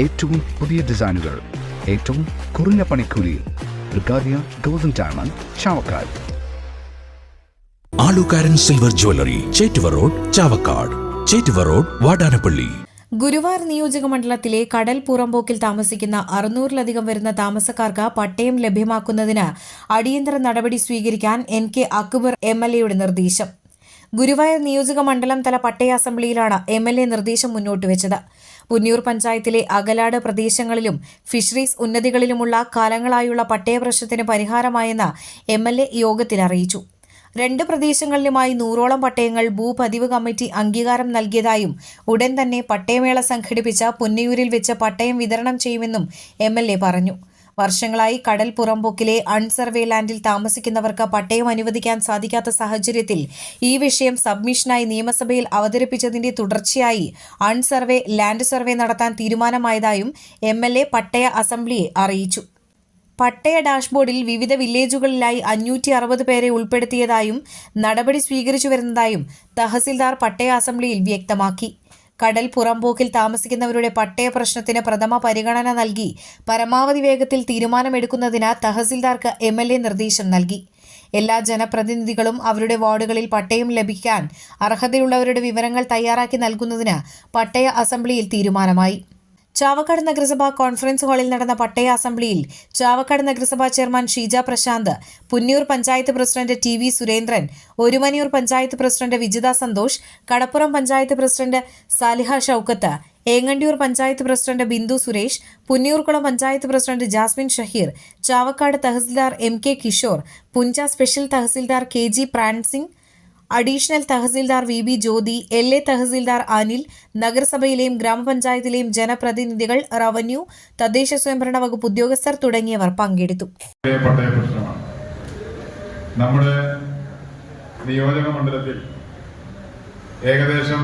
ഏറ്റവും പുതിയ ഡിസൈനുകൾ ഏറ്റവും കുറഞ്ഞ പണിക്കൂലിയിൽ ബ്രിഗാദിയ golden diamond Chavakkad. Alukkaran silver jewellery Chettuva road Chavakkad. Chettuva road Vadanappally. Guruvayur നിയോജക മണ്ഡലത്തിലെ കടൽ പുറമ്പോക്കിൽ താമസിക്കുന്ന അറുന്നൂറിലധികം വരുന്ന താമസക്കാർക്ക് പട്ടയം ലഭ്യമാക്കുന്നതിന് അടിയന്തര നടപടി സ്വീകരിക്കാൻ N K Akbar M L എയുടെ നിർദ്ദേശം. ഗുരുവായൂർ നിയോജക മണ്ഡലം തല പട്ടയ അസംബ്ലിയിലാണ് എം എൽ എ നിർദ്ദേശം മുന്നോട്ട് വെച്ചത് പുന്നൂർ പഞ്ചായത്തിലെ അകലാട് പ്രദേശങ്ങളിലും ഫിഷറീസ് ഉന്നതികളിലുമുള്ള കാലങ്ങളായുള്ള പട്ടയപ്രശ്നത്തിന് പരിഹാരമായെന്ന് എം എൽ എ യോഗത്തിൽ അറിയിച്ചു. രണ്ട് പ്രദേശങ്ങളിലുമായി നൂറോളം പട്ടയങ്ങൾ ഭൂപതിവ് കമ്മിറ്റി അംഗീകാരം നൽകിയതായും ഉടൻ തന്നെ പട്ടയമേള സംഘടിപ്പിച്ച പുന്നിയൂരിൽ വെച്ച് പട്ടയം വിതരണം ചെയ്യുമെന്നും എ പറഞ്ഞു. വർഷങ്ങളായി കടൽ പുറമ്പോക്കിലെ അൺസർവേ ലാൻഡിൽ താമസിക്കുന്നവർക്ക് പട്ടയം അനുവദിക്കാൻ സാധിക്കാത്ത സാഹചര്യത്തിൽ ഈ വിഷയം സബ്മിഷനായി നിയമസഭയിൽ അവതരിപ്പിച്ചതിന്റെ തുടർച്ചയായി അൺസർവേ ലാൻഡ് സർവേ നടത്താൻ തീരുമാനമായതായും എം പട്ടയ അസംബ്ലിയെ അറിയിച്ചു. പട്ടയ ഡാഷ്ബോർഡിൽ വിവിധ വില്ലേജുകളിലായി അഞ്ഞൂറ്റി അറുപത് പേരെ ഉൾപ്പെടുത്തിയതായും നടപടി സ്വീകരിച്ചു വരുന്നതായും തഹസിൽദാർ പട്ടയ അസംബ്ലിയിൽ വ്യക്തമാക്കി. കടൽ പുറംപോക്കിൽ താമസിക്കുന്നവരുടെ പട്ടയ പ്രശ്നത്തിന് പ്രഥമ പരിഗണന നൽകി പരമാവധി വേഗത്തിൽ തീരുമാനമെടുക്കുന്നതിന് തഹസിൽദാർക്ക് എം എൽ എ നിർദ്ദേശം നൽകി. എല്ലാ ജനപ്രതിനിധികളും അവരുടെ വാർഡുകളിൽ പട്ടയം ലഭിക്കാൻ അർഹതയുള്ളവരുടെ വിവരങ്ങൾ തയ്യാറാക്കി നൽകുന്നതിന് പട്ടയ അസംബ്ലിയിൽ തീരുമാനമായി. ചാവക്കാട് നഗരസഭാ കോൺഫറൻസ് ഹാളിൽ നടന്ന പട്ടയ അസംബ്ലിയിൽ ചാവക്കാട് നഗരസഭാ chairman Sheeja Prashanth Punnur panchayat president T V Surendran Orumanayur panchayat president Vijitha Santhosh Kadappuram panchayat president Saliha Shoukath Engandiyur panchayat president Bindu Suresh Punnayurkulam panchayat president Jasmin Shaheer Chavakkad tahsildar M K Kishore Puncha special tahsildar K G പ്രാൻസിംഗ് additional tahsildar V B Jyothi L A tahsildar Anil നഗരസഭയിലെയും ഗ്രാമപഞ്ചായത്തിലെയും ജനപ്രതിനിധികൾ revenue തദ്ദേശ സ്വയംഭരണ വകുപ്പ് ഉദ്യോഗസ്ഥർ തുടങ്ങിയവർ പങ്കെടുത്തു. നമ്മുടെ നിയോജക മണ്ഡലത്തിൽ ഏകദേശം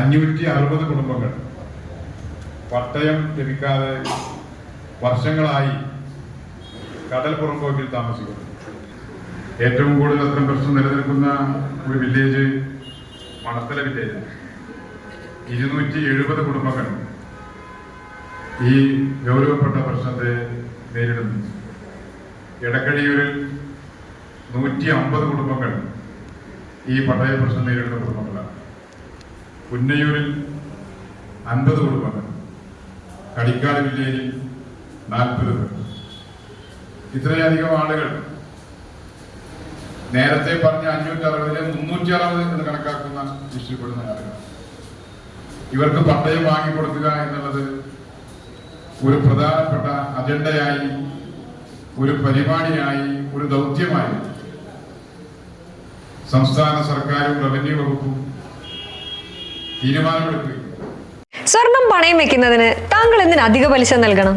അഞ്ഞൂറ്റി അറുപത് കുടുംബങ്ങൾ പട്ടയം ലഭിക്കാതെ വർഷങ്ങളായി കടൽ പുറമ്പോക്കിൽ താമസിക്കുന്നു. ഏറ്റവും കൂടുതൽ അത്തരം പ്രശ്നം നിലനിൽക്കുന്ന ഒരു വില്ലേജ് മണത്തല വില്ലേജ് ഇരുന്നൂറ്റി എഴുപത് കുടുംബങ്ങൾ ഈ ഗൗരവപ്പെട്ട പ്രശ്നത്തെ നേരിടുന്നു. ഇടക്കഴിയൂരിൽ നൂറ്റി അമ്പത് കുടുംബങ്ങൾ ഈ പട്ടയ പ്രശ്നം നേരിടുന്ന കുടുംബങ്ങളാണ്. പുന്നയൂരിൽ അൻപത് കുടുംബങ്ങൾ. കടിക്കാട് വില്ലേജിൽ നാൽപ്പത് പേർ. ഇത്രയധികം ആളുകൾ നേരത്തെ പറഞ്ഞ അഞ്ഞൂറ്റി അറുപതിലെ മുന്നൂറ്റി അറുപത് എന്ന് കണക്കാക്കുന്ന ലിസ്റ്റിൽപ്പെടുന്ന ആളുകൾ. ഇവർക്ക് പട്ടയം വാങ്ങിക്കൊടുക്കുക എന്നുള്ളത് ഒരു പ്രധാനപ്പെട്ട അജണ്ടയായി ഒരു പരിപാടിയായി ഒരു ദൗത്യമായി. സംസ്ഥാന സർക്കാരും റവന്യൂ വകുപ്പും തീരുമാനമെടുക്കുകയും സ്വർണം പണയം വെക്കുന്നതിന് താങ്കൾ എന്തിന് അധിക പലിശ നൽകണം?